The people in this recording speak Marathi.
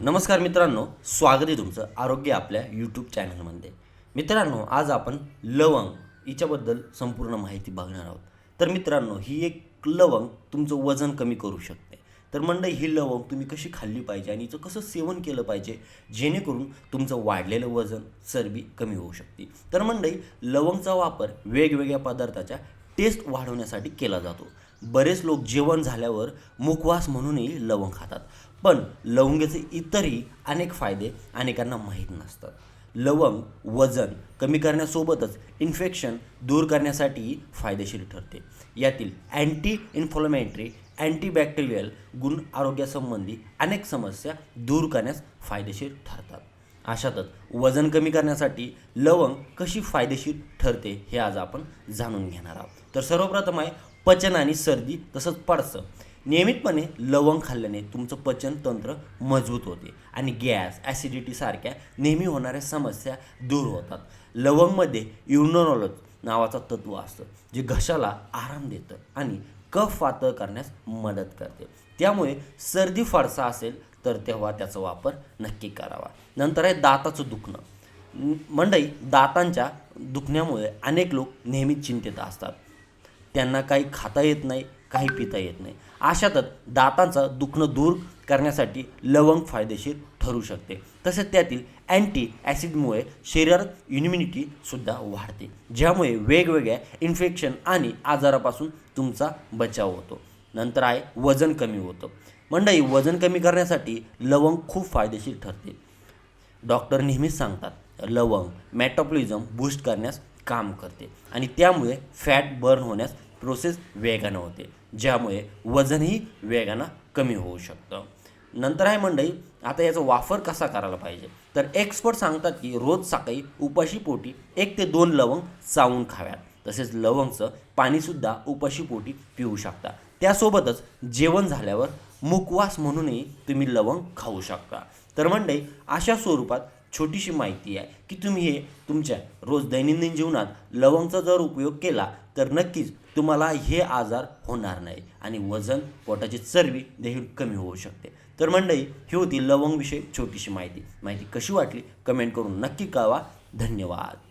नमस्कार मित्रांनो स्वागत आहे तुमचं आरोग्य आपल्या यूट्यूब चॅनलमध्ये मित्रांनो आज आपण लवंग हिच्याबद्दल संपूर्ण माहिती बघणार आहोत. तर मित्रांनो ही एक लवंग तुमचं वजन कमी करू शकते. तर मंडळी ही लवंग तुम्ही कशी खाल्ली पाहिजे आणि हिचं कसं सेवन केलं पाहिजे जेणेकरून तुमचं वाढलेलं वजन चरबी कमी होऊ शकते. तर मंडळी लवंगचा वापर वेगवेगळ्या पदार्थाच्या टेस्ट वाढवण्यासाठी केला जातो. बरेच लोक जेवण झाल्यावर मुखवास म्हणूनही लवंग खातात. पण लवंगाचे इतरही अनेक फायदे अनेकांना माहीत नसतात. लवंग वजन कमी करण्यासोबतच इन्फेक्शन दूर करण्यासाठीही फायदेशीर ठरते. यातील अँटी इन्फ्लमेटरी अँटीबॅक्टेरियल गुण आरोग्यासंबंधी अनेक समस्या दूर करण्यास फायदेशीर ठरतात. अशातच वजन कमी करण्यासाठी लवंग कशी फायदेशीर ठरते हे आज आपण जाणून घेणार आहोत. तर सर्वप्रथम आहे पचन आणि सर्दी तसंच पडसं. नियमितपणे लवंग खाल्ल्याने तुमचं पचन तंत्र मजबूत होते आणि गॅस ॲसिडिटीसारख्या नेहमी होणाऱ्या समस्या दूर होतात. लवंगमध्ये युनोनॉलज नावाचं तत्व असतं जे घशाला आराम देतं आणि कफ पातळ करण्यास मदत करते. त्यामुळे सर्दी फारसा असेल तर तेव्हा त्याचा वापर नक्की करावा. नंतर आहे दाताचं दुखणं. मंडई दातांच्या दुखण्यामुळे अनेक लोक नेहमीच चिंतेत असतात. त्यांना काही खाता येत नाही काही पिता येत नाही. अशातच दातांचं दुखणं दूर करण्यासाठी लवंग फायदेशीर ठरू शकते. तसेच त्यातील अँटी ॲसिडमुळे शरीरात इम्युनिटीसुद्धा वाढते ज्यामुळे वेगवेगळ्या इन्फेक्शन आणि आजारापासून तुमचा बचाव होतो. नंतर आहे वजन कमी होतं. मंडळी वजन कमी करण्यासाठी लवंग खूप फायदेशीर ठरते. डॉक्टर नेहमीच सांगतात लवंग मेटाबॉलिझम बूस्ट करण्यास काम करते आणि त्यामुळे फॅट बर्न होण्यास प्रोसेस वेगानं होते ज्यामुळे वजनही वेगानं कमी होऊ शकतं. नंतर आहे मंडळी आता याचा वापर कसा करायला पाहिजे? तर एक्सपर्ट सांगतात की रोज सकाळी उपाशी पोटी एक ते दोन लवंग चावून खाव्यात. तसेच लवंगचं पाणीसुद्धा उपाशी पोटी पिऊ शकता. त्यासोबतच जेवण झाल्यावर मुखवास म्हणूनही तुम्ही लवंग खाऊ शकता. तर म्हणजे अशा स्वरूपात छोटीशी माहिती आहे की तुम्ही हे तुमच्या रोज दैनंदिन जीवनात लवंगचा जर उपयोग केला तर नक्कीच तुम्हाला हे आजार होणार नाही आणि वजन पोटाची चरबी देखील कमी होऊ शकते. तर मंडळी ही होती लवंगविषयी छोटीशी माहिती. माहिती कशी वाटली? कमेंट करून नक्की कळवा. धन्यवाद.